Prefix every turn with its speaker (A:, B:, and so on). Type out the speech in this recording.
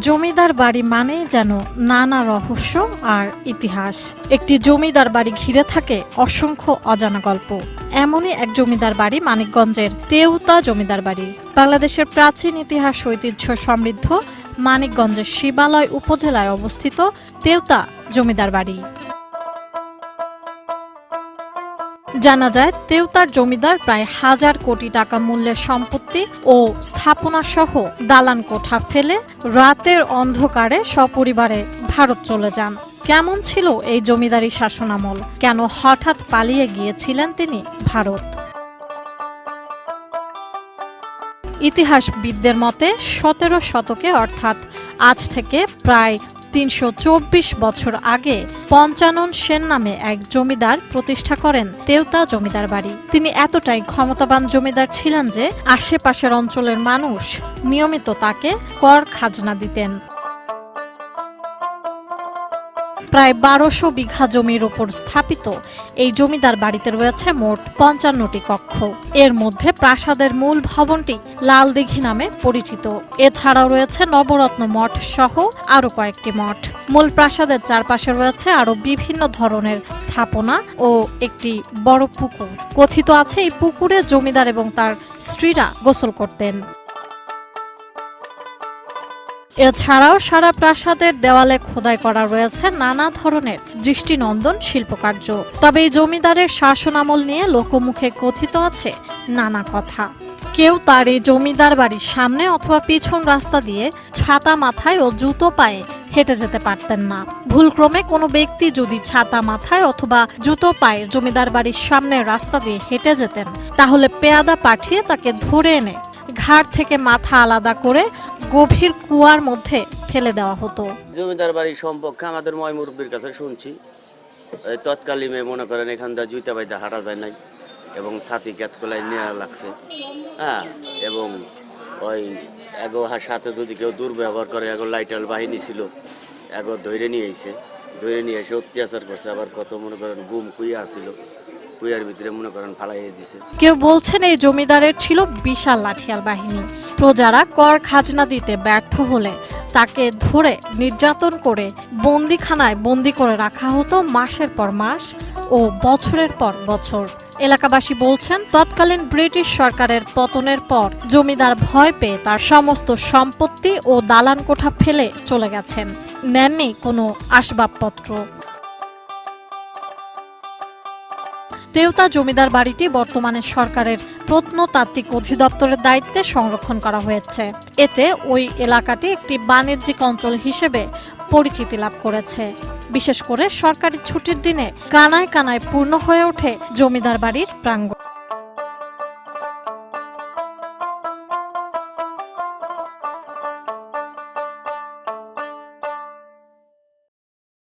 A: জমিদার বাড়ি মানেই যেন নানা রহস্য আর ইতিহাস। একটি জমিদার বাড়ি ঘিরে থাকে অসংখ্য অজানা গল্প। এমনই এক জমিদার বাড়ি মানিকগঞ্জের তেউতা জমিদার বাড়ি। বাংলাদেশের প্রাচীন ইতিহাস, ঐতিহ্য সমৃদ্ধ মানিকগঞ্জের শিবালয় উপজেলায় অবস্থিত তেউতা জমিদার বাড়ি। জানা যায়, তেউতার জমিদার প্রায় হাজার কোটি টাকা মূল্যের সম্পত্তি ও স্থাপনা সহ দালান কোঠা ফেলে রাতের অন্ধকারে সপরিবারে ভারত চলে যান। কেমন ছিল এই জমিদারি শাসনামল? কেন হঠাৎ পালিয়ে গিয়েছিলেন তিনি ভারত? ইতিহাসবিদদের মতে, সতেরো শতকে অর্থাৎ আজ থেকে প্রায় তিনশো চব্বিশ বছর আগে পঞ্চানন সেন নামে এক জমিদার প্রতিষ্ঠা করেন তেওতা জমিদার বাড়ি। তিনি এতটাই ক্ষমতাবান জমিদার ছিলেন যে আশেপাশের অঞ্চলের মানুষ নিয়মিত তাকে কর খাজনা দিতেন। প্রায় বারোশো বিঘা জমির উপর স্থাপিত। এই জমিদার বাড়িতে রয়েছে মোট পঞ্চান্নটি কক্ষ। এর মধ্যে প্রাসাদের মূল ভবনটি লাল দিঘি নামে পরিচিত। এছাড়াও রয়েছে নবরত্ন মঠ সহ আরও কয়েকটি মঠ। মূল প্রাসাদের চারপাশে রয়েছে আরও বিভিন্ন ধরনের স্থাপনা ও একটি বড় পুকুর। কথিত আছে এই পুকুরে জমিদার এবং তার স্ত্রীরা গোসল করতেন। এছাড়াও সারা প্রাসাদের দেওয়ালে খোদাই করা রয়েছে নানা ধরনের দৃষ্টিনন্দন শিল্পকার্য। তবে এই জমিদারের শাসনামল নিয়ে লোকমুখে কথিত আছে নানা কথা। কেউ তার এই জমিদার বাড়ির সামনে অথবা পিছন রাস্তা দিয়ে ছাতা মাথায় ও জুতো পায়ে হেঁটে যেতে পারতেন না। ভুলক্রমে কোনো ব্যক্তি যদি ছাতা মাথায় অথবা জুতো পায়ে জমিদার বাড়ির সামনে রাস্তা দিয়ে হেঁটে যেতেন, তাহলে পেয়াদা পাঠিয়ে তাকে ধরে এনে ঘাড় থেকে মাথা আলাদা করে গভীর কুয়ার মধ্যে ফেলে দেওয়া হতো।
B: জমিদার বাড়ি সম্পর্কে আমাদের ময় মুরব্বীর কাছে শুনছি। এই তৎকালীনে মনে করেন এখান দিয়ে জুইতা বাইদা হাঁটা যায় নাই এবং ছাতি ক্যাতকলায় নেওয়া লাগছে। হ্যাঁ এবং ওই এগো হার সাথে যদি কেউ দুর্ব্যবহার করে, এগো লাইটাল বাহিনী ছিল, এগো ধরে নিয়ে এসে ধরে নিয়ে এসে অত্যাচার করছে, আবার কত মনে করেন গুম কুইয়া ছিল
A: কেউ বলছেন এই জমিদারের ছিল বিশাল লাঠিয়াল বাহিনী। প্রজারা কর খাজনা দিতে ব্যর্থ হলে তাকে ধরে নির্যাতন করে বন্দিখানায় বন্দি করে রাখা হতো মাসের পর মাস ও বছরের পর বছর। এলাকাবাসী বলছেন, তৎকালীন ব্রিটিশ সরকারের পতনের পর জমিদার ভয় পেয়ে তার সমস্ত সম্পত্তি ও দালান কোঠা ফেলে চলে গেছেন। নেননি কোনো আসবাবপত্র। তেওতা জমিদার বাড়িটি বর্তমানে সরকারের প্রত্নতাত্ত্বিক অধিদপ্তরের দায়িত্বে সংরক্ষণ করা হয়েছে। এতে ওই এলাকাটি একটি বাণিজ্যিক অঞ্চল হিসেবে পরিচিতি লাভ করেছে। বিশেষ করে সরকারি ছুটির দিনে কানায় কানায় পূর্ণ হয়ে ওঠে জমিদার বাড়ির প্রাঙ্গণ।